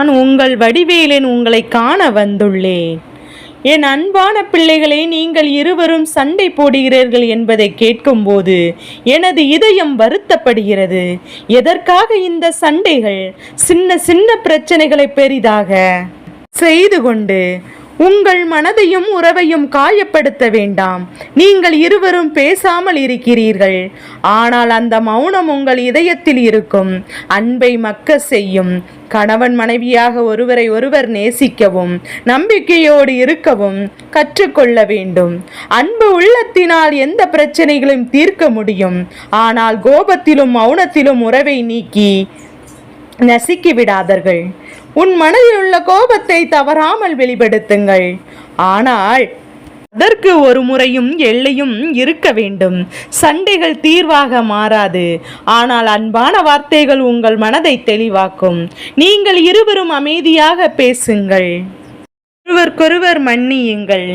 நான் உங்கள் வடிவேலன் உங்களை காண வந்துள்ளேன். என் அன்பான பிள்ளைகளே நீங்கள் இருவரும் சண்டை போடுகிறீர்கள் என்பதை கேட்கும்போது எனது இதயம் வருத்தப்படுகிறது. எதற்காக இந்த சண்டைகள்? சின்ன சின்ன பிரச்சனைகளை பெரிதாக செய்து கொண்டு உங்கள் மனதையும் உறவையும் காயப்படுத்த வேண்டாம். நீங்கள் இருவரும் பேசாமல் இருக்கிறீர்கள். ஆனால் அந்த மௌனம் உங்கள் இதயத்தில் இருக்கும். அன்பை மக்க செய்யும். கணவன் மனைவியாக ஒருவரை ஒருவர் நேசிக்கவும். நம்பிக்கையோடு இருக்கவும். கற்றுக்கொள்ள வேண்டும். அன்பு உள்ளத்தினால் எந்த பிரச்சனைகளையும் தீர்க்க முடியும். ஆனால் கோபத்திலும் மௌனத்திலும் உறவை நீக்கி நசுக்கி விடாதர்கள் உன் மனதில் உள்ள கோபத்தை தவறாமல் வெளிப்படுத்துங்கள். ஆனால் அதற்கு ஒரு முறையும் எல்லையும் இருக்க வேண்டும். சண்டைகள் தீர்வாக மாறாது. ஆனால் அன்பான வார்த்தைகள் உங்கள் மனதை தெளிவாக்கும். நீங்கள் இருவரும் அமைதியாக பேசுங்கள். ஒருவருக்கொருவர் மன்னியுங்கள்.